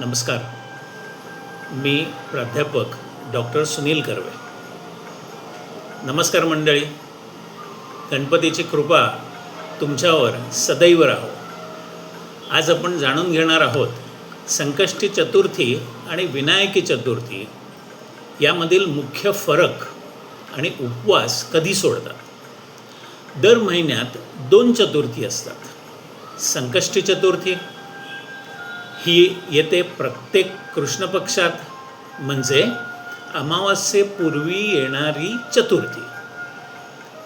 नमस्कार. मी प्राध्यापक डॉक्टर सुनील कर्वे नमस्कार मंडळी. गणपतीची कृपा तुमच्यावर सदैव राहो. आज आपण जाणून घेणार आहोत संकष्टी चतुर्थी आणि विनायकी चतुर्थी यामधील मुख्य फरक आणि उपवास कधी सोडतात? दर महिन्यात दोन चतुर्थी असतात. संकष्टी चतुर्थी ही येते प्रत्येक कृष्ण पक्षात म्हणजे अमावास्येपूर्वी येणारी चतुर्थी.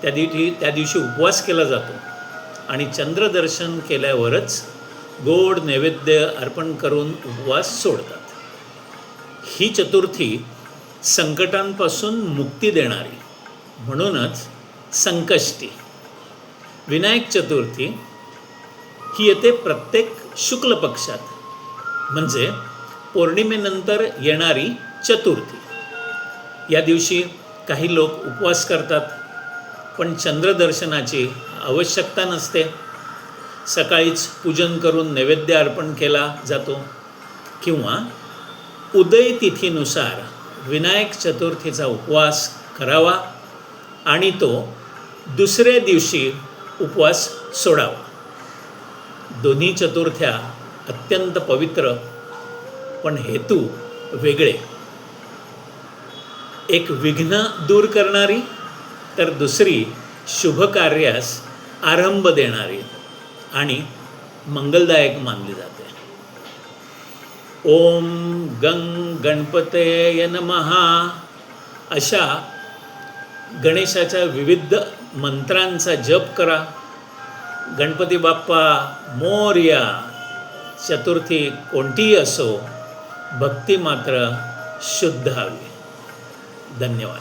त्या दिवशी त्या दिवशी उपवास केला जातो आणि चंद्रदर्शन केल्यावरच गोड नैवेद्य अर्पण करून उपवास सोडतात. ही चतुर्थी संकटांपासून मुक्ती देणारी म्हणूनच संकष्टी. विनायक चतुर्थी ही येते प्रत्येक शुक्ल पक्षात म्हणजे पौर्णिमेनंतर येणारी चतुर्थी. या दिवशी काही लोक उपवास करतात पण चंद्रदर्शनाची आवश्यकता नसते. सकाळीच पूजन करून नैवेद्य अर्पण केला जातो किंवा उदय तिथीनुसार विनायक चतुर्थीचा उपवास करावा आणि तो दुसऱ्या दिवशी उपवास सोडावा. दोन्ही चतुर्थ्या अत्यंत पवित्र पण हेतू वेगळे. एक विघ्न दूर करणारी तर दुसरी शुभ कार्यास आरंभ देणारी आणि मंगलदायक मानली जाते. ओम गंग गणपते नमहा अशा गणेशाच्या विविध मंत्रांचा जप करा. गणपती बाप्पा मोर्या चतुर्थी कोणतीही असो भक्ती मात्र शुद्ध हवी. धन्यवाद.